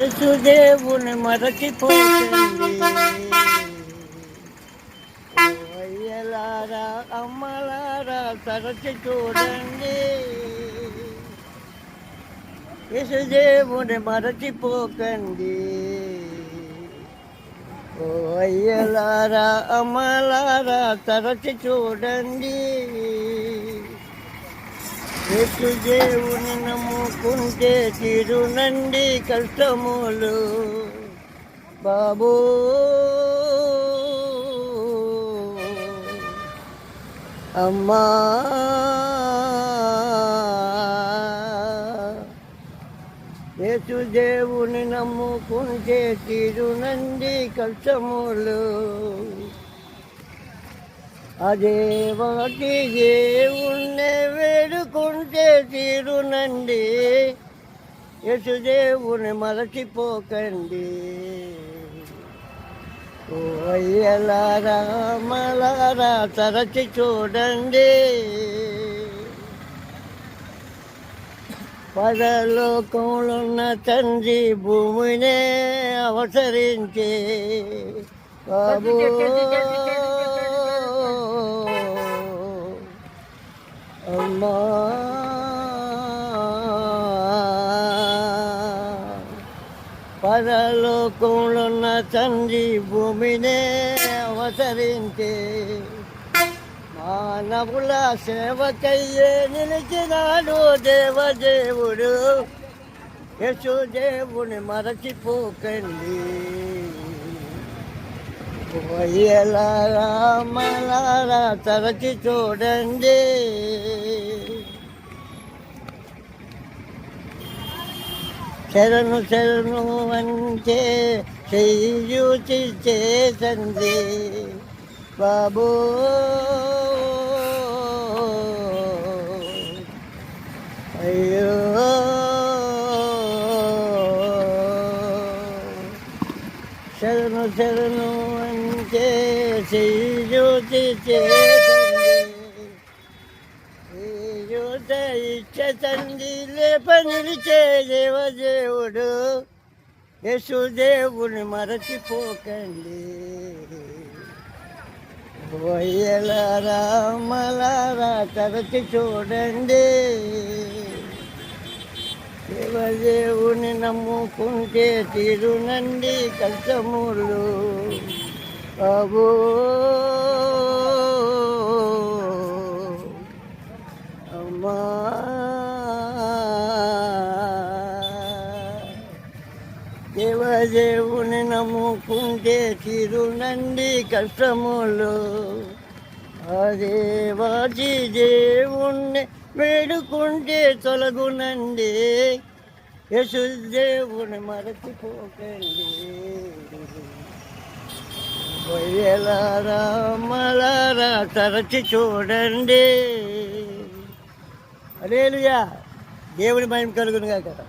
యేసుదేవుని మరచిపోతుంది అమ్మలారా తరచి చూడండి. యేసుదేవుని మరచిపోకండి ఓ అయ్యలారా అమ్మలారా తరచి చూడండి. యేసు దేవుని నమ్ముకుంటే తీరునండి కష్టములు. బాబూ! అమ్మా! యేసు దేవుని నమ్ముకుంటే తీరునండి కష్టములు. అదే వాటి దేవుణ్ణి వేడుకుంటే తీరునండి. యశుదేవుని మరచిపోకండి. అయ్యలారా మలారా తరచి చూడండి. పరలోకంలో ఉన్న తండ్రి భూమినే అవసరించే. బాబు. అమ్మా. పరలోకంలో తండ్రి భూమినే అవతరించి మానవుల సేవకయ్యే నిలిచినాడు దేవదేవుడు? యశుదేవుని మరచిపోకండి. వయ్యలారా మలారా తరచి చూడండి శరణు శరణు అంటే చెయ్యూచి చేసండి బాబు అయ్యో. శరణు శరణు అంటే శ్రీజ్యోతి జ్యోత ఇచ్చ తండ్రి లేప నిలిచే దేవదేవుడు యశుదేవుని మరచిపోకండి. వయ్యలారా మలారా తరచి చూడండి. దేవదేవుని నమ్ముకుంటే తీరునండి కష్టములు. బాబు అమ్మా! దేవదేవుని నమ్ముకుంటే తీరునండి కష్టములు. అదేవాచి దేవుణ్ణి వేడుకుంటే తొలగునండి. యశుదేవుని మరచిపోకండి. వయ్యలారా మలారా తరచి చూడండి. అరేలుయా దేవుని భయం కలుగునుగా కదా